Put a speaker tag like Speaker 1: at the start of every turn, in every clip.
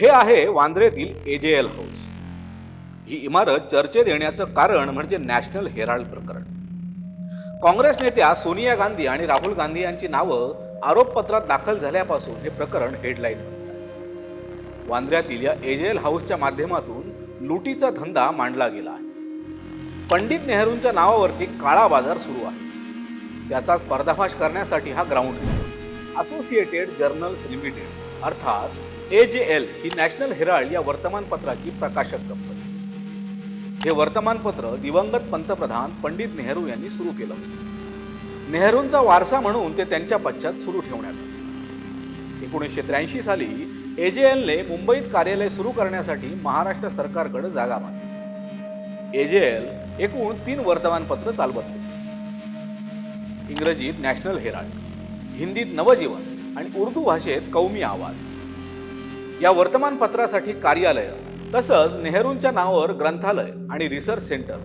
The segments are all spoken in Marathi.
Speaker 1: हे आहे वांद्रेतील एजेएल हाऊस ही इमारत चर्चेत येण्याचं कारण म्हणजे नॅशनल हेराल्ड प्रकरण. काँग्रेस नेत्या सोनिया गांधी आणि राहुल गांधी यांची नावं आरोपपत्रात दाखल झाल्यापासून हे प्रकरण हेडलाईन वांद्र्यातील या एजेएल हाऊसच्या माध्यमातून लुटीचा धंदा मांडला गेला आहे. पंडित नेहरूंच्या नावावरती काळा बाजार सुरू आहे. त्याचा स्पर्धाफाश करण्यासाठी हा ग्राउंड असोसिएटेड जर्नल्स लिमिटेड अर्थात ए जे एल ही नॅशनल हेराल्ड या वर्तमानपत्राची प्रकाशक कंपनी. हे वर्तमानपत्र दिवंगत पंतप्रधान पंडित नेहरू यांनी सुरू केलं. होतं. नेहरूंचा वारसा म्हणून ते त्यांच्या पश्चात सुरू ठेवण्यात आलं. एकोणीसशे त्र्याऐंशी साली ए जे एलने मुंबईत कार्यालय सुरू करण्यासाठी महाराष्ट्र सरकारकडे जागा मागितली. एल एकूण तीन वर्तमानपत्र चालवत होते. इंग्रजीत नॅशनल हेराल्ड हिंदीत नवजीवन आणि उर्दू भाषेत कौमी आवाज. या वर्तमानपत्रासाठी कार्यालय तसंच नेहरूंच्या नावावर ग्रंथालय आणि रिसर्च सेंटर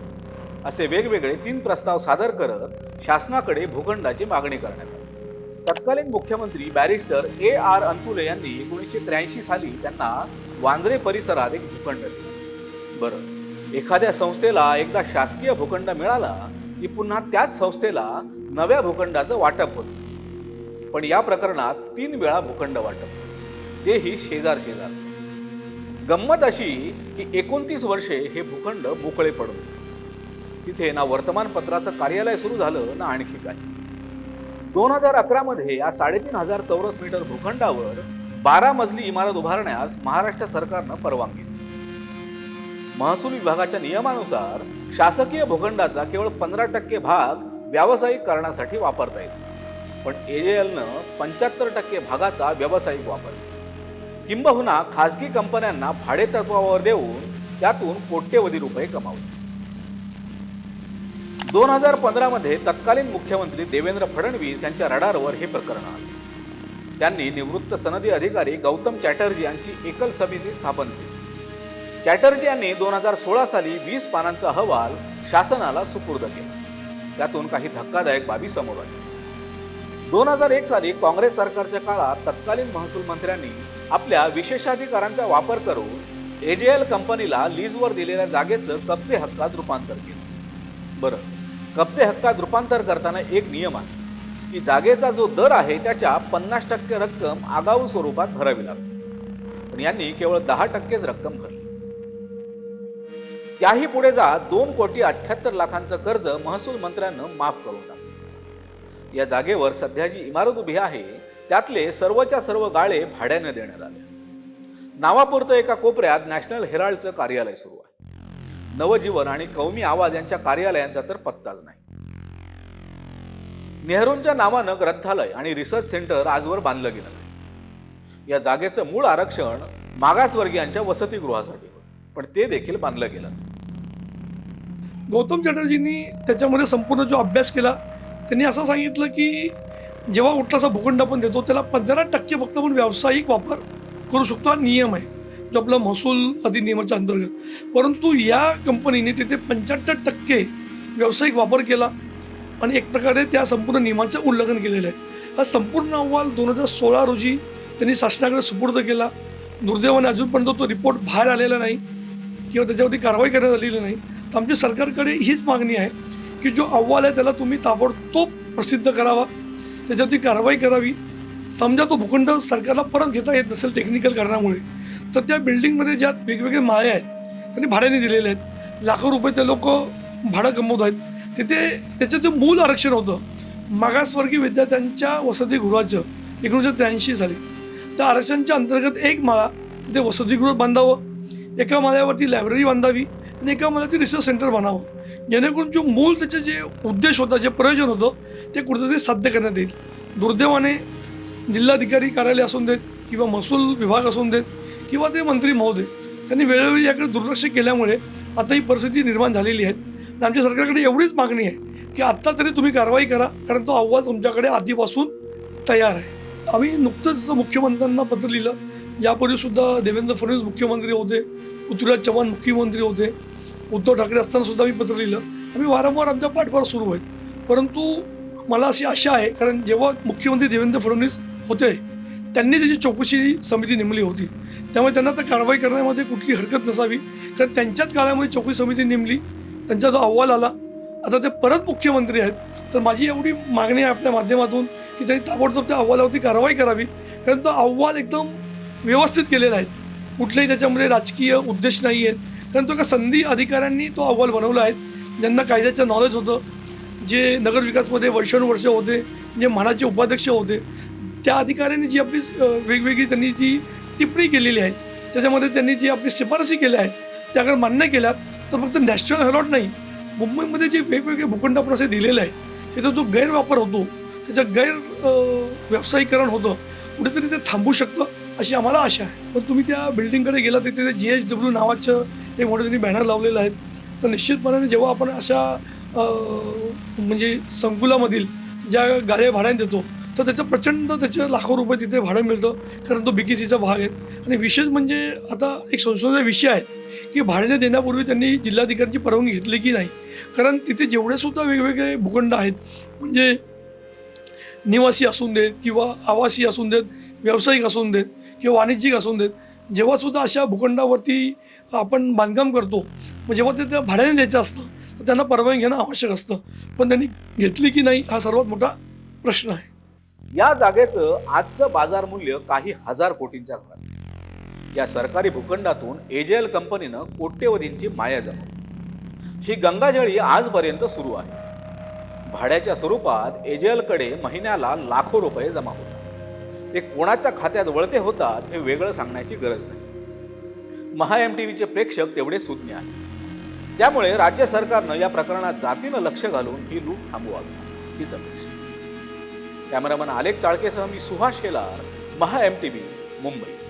Speaker 1: असे वेगवेगळे तीन प्रस्ताव सादर करत शासनाकडे भूखंडाची मागणी करण्यात आली. तत्कालीन मुख्यमंत्री बॅरिस्टर ए आर अंतुले यांनी एकोणीसशे त्र्याऐंशी साली त्यांना वांद्रे परिसरात एक भूखंड दिला. बरं एखाद्या संस्थेला एकदा शासकीय भूखंड मिळाला की पुन्हा त्याच संस्थेला नव्या भूखंडाचं वाटप होतं. पण या प्रकरणात तीन वेळा भूखंड वाटप झालं. तेही शेजार शेजारचं गंमत अशी की एकोणतीस वर्षे हे भूखंड मोकळे पडून. तिथे ना वर्तमानपत्राचं कार्यालय सुरू झालं ना आणखी काही. दोन हजार अकरामध्ये या साडेतीन हजार चौरस मीटर भूखंडावर बारा मजली इमारत उभारण्यास महाराष्ट्र सरकारनं परवानगी महसूल विभागाच्या नियमानुसार शासकीय भूखंडाचा केवळ पंधरा टक्के भाग व्यावसायिक कारणासाठी वापरता येतो. पण एजेएलनं पंच्याहत्तर टक्के भागाचा व्यावसायिक वापर. केला. किंबहुना खाजगी कंपन्यांना भाडेतत्वावर देऊन त्यातून कोट्यवधी रुपये कमावले. दोन हजार पंधरामध्ये तत्कालीन मुख्यमंत्री देवेंद्र फडणवीस यांच्या रडारवर हे प्रकरण आले. त्यांनी निवृत्त सनदी अधिकारी गौतम चॅटर्जी यांची एकल समिती स्थापन केली. चॅटर्जी यांनी दोन हजार सोळा साली वीस पानांचा अहवाल शासनाला सुपूर्द केला. त्यातून काही धक्कादायक बाबी समोर आल्या दोन हजार एक साली काँग्रेस सरकारच्या काळात तत्कालीन महसूल मंत्र्यांनी आपल्या विशेषाधिकारांचा वापर करून एजेएल कंपनीला लीजवर दिलेल्या जागेचं कब्जे हक्कात रूपांतर केलं. बरं कब्जे हक्कात रूपांतर करताना एक नियम आहे की जागेचा जो दर आहे त्याच्या पन्नास टक्के रक्कम आगाऊ स्वरूपात भरावी लागते. पण यांनी केवळ दहा टक्केच रक्कम भरली. त्याही पुढे जा दोन कोटी अठ्याहत्तर लाखांचं कर्ज महसूल मंत्र्यांना माफ करून टाकलं या जागेवर सध्या जी इमारत उभी आहे त्यातले सर्वच्या सर्व गाळे भाड्याने देण्यात आले. नावापुरतं एका कोपऱ्यात नॅशनल हेराल्डचं कार्यालय सुरू आहे. नवजीवन आणि कौमी आवाज यांच्या कार्यालयांचा तर पत्ताच नाही. नेहरूंच्या नावानं ग्रंथालय आणि रिसर्च सेंटर आजवर बांधलं गेलं नाही या जागेचं मूळ आरक्षण मागासवर्गीयांच्या वसतिगृहासाठी होतं पण ते देखील बांधलं गेलं
Speaker 2: गौतम चॅटर्जींनी त्याच्यामध्ये संपूर्ण जो अभ्यास केला त्यांनी असं सांगितलं की जेव्हा कुठलासा भूखंड आपण देतो त्याला पंधरा टक्के फक्त आपण व्यावसायिक वापर करू शकतो. हा नियम आहे. जो आपला महसूल अधिनियमाच्या अंतर्गत. परंतु या कंपनीने तिथे पंच्याहत्तर टक्के व्यावसायिक वापर केला आणि एक प्रकारे त्या संपूर्ण नियमाचं उल्लंघन केलेलं आहे. हा संपूर्ण अहवाल दोन हजार सोळा रोजी त्यांनी शासनाकडे सुपूर्द केला. दुर्दैवाने अजूनपर्यंत तो रिपोर्ट बाहेर आलेला नाही किंवा त्याच्यावरती कारवाई करण्यात आलेली नाही. तर आमची सरकारकडे हीच मागणी आहे की जो अहवाल आहे त्याला तुम्ही ताबडतोब प्रसिद्ध करावा. त्याच्यावरती कारवाई करावी. समजा तो भूखंड सरकारला परत घेता येत नसेल टेक्निकल कारणामुळे तर त्या बिल्डिंगमध्ये ज्या वेगवेगळे माळे आहेत त्यांनी भाड्याने दिलेले आहेत. लाखो रुपये ते लोक भाडं कमवत आहेत. तिथे त्याचं जे मूल आरक्षण होतं मागासवर्गीय विद्यार्थ्यांच्या वसतिगृहाचं एकोणीसशे त्र्याऐंशी साली. त्या आरक्षणच्या अंतर्गत एक माळा तिथे वसतिगृह बांधावं एका माळ्यावरती लायब्ररी बांधावी आणि एका माळ्यावरती रिसर्च सेंटर बांधावं जेणेकरून जो मूळ त्याचे जे उद्देश होता जे प्रयोजन होतं ते कुठेतरी साध्य करण्यात येईल. दुर्दैवाने जिल्हाधिकारी कार्यालय असून देत किंवा महसूल विभाग असून देत किंवा ते मंत्री महोदय त्यांनी वेळोवेळी याकडे दुर्लक्ष केल्यामुळे आता ही परिस्थिती निर्माण झालेली आहे. आमच्या सरकारकडे एवढीच मागणी आहे की आत्ता तरी तुम्ही कारवाई करा कारण तो अहवाल तुमच्याकडे आधीपासून तयार आहे. आम्ही नुकतंच मुख्यमंत्र्यांना पत्र लिहिलं. यापूर्वीसुद्धा देवेंद्र फडणवीस मुख्यमंत्री होते पृथ्वीराज चव्हाण मुख्यमंत्री होते. उद्धव ठाकरे असताना सुद्धा मी पत्र लिहिलं. आम्ही वारंवार आमच्या पाठभार सुरू आहेत. परंतु मला अशी आशा आहे कारण जेव्हा मुख्यमंत्री देवेंद्र फडणवीस होते त्यांनी त्याची चौकशी समिती नेमली होती. त्यामुळे त्यांना आता कारवाई करण्यामध्ये कुठली हरकत नसावी. कारण त्यांच्याच काळामध्ये चौकशी समिती नेमली त्यांचा जो अहवाल आला आता ते परत मुख्यमंत्री आहेत. तर माझी एवढी मागणी आहे आपल्या माध्यमातून की त्यांनी ताबडतोब त्या अहवालावरती कारवाई करावी. कारण तो अहवाल एकदम व्यवस्थित केलेला आहे. कुठलेही त्याच्यामध्ये राजकीय उद्देश नाही आहेत कारण तो एका संधी अधिकाऱ्यांनी तो अहवाल बनवला आहे. ज्यांना कायद्याचं नॉलेज होतं जे नगरविकासमध्ये वर्षानुवर्ष होते जे म्हाडाचे उपाध्यक्ष होते त्या अधिकाऱ्यांनी जी आपली वेगवेगळी त्यांनी जी टिप्पणी केलेली आहे त्याच्यामध्ये त्यांनी जी आपली शिफारसी केल्या आहेत त्या मान्य केल्यात तर फक्त नॅशनल हेरॉड नाही मुंबईमध्ये जे वेगवेगळे भूखंड आपण असे दिलेले आहेत त्याचा जो गैरवापर होतो त्याचं गैर व्यावसायिकरण होतं कुठेतरी ते थांबू शकतं अशी आम्हाला आशा आहे. पण तुम्ही त्या बिल्डिंगकडे गेला तिथे जी एच डब्ल्यू नावाचं ते मोठे त्यांनी बॅनर लावलेलं आहेत. तर निश्चितपणाने जेव्हा आपण अशा म्हणजे संकुलामधील ज्या गाड्या भाड्याने देतो तर त्याचं प्रचंड त्याचं लाखो रुपये तिथे भाडं मिळतं. कारण तो बीकेसीचा भाग आहे. आणि विशेष म्हणजे आता एक संशोधनाचा विषय आहे की भाड्याने देण्यापूर्वी त्यांनी जिल्हाधिकाऱ्यांची परवानगी घेतली की नाही. कारण तिथे जेवढे सुद्धा वेगवेगळे भूखंड आहेत म्हणजे निवासी असून देत किंवा आवासी असून देत व्यावसायिक असून देत किंवा वाणिज्यिक असून देत जेव्हासुद्धा अशा भूखंडावरती आपण बांधकाम करतो मग जेव्हा ते त्या भाड्याने द्यायचं असतं तर त्यांना परवानगी घेणं आवश्यक असतं. पण त्यांनी घेतली की नाही हा सर्वात मोठा प्रश्न आहे.
Speaker 1: या जागेचं आजचं बाजार मूल्य काही हजार कोटींच्या घरात. या सरकारी भूखंडातून एजेएल कंपनीनं कोट्यवधींची माया जमवली. ही गंगाजळी आजपर्यंत सुरू आहे. भाड्याच्या स्वरूपात एजेएलकडे महिन्याला लाखो रुपये जमा होतात. ते कोणाच्या खात्यात वळते होतात हे वेगळं सांगण्याची गरज नाही. महा एम टी व्हीचे प्रेक्षक तेवढे सुज्ञ आहेत. त्यामुळे राज्य सरकारनं या प्रकरणात जातीनं लक्ष घालून ही लूट थांबवावी हीच अपेक्षा. कॅमेरामन आलेख चाळकेसह मी Suhas Shelar Maha M T V Mumbai.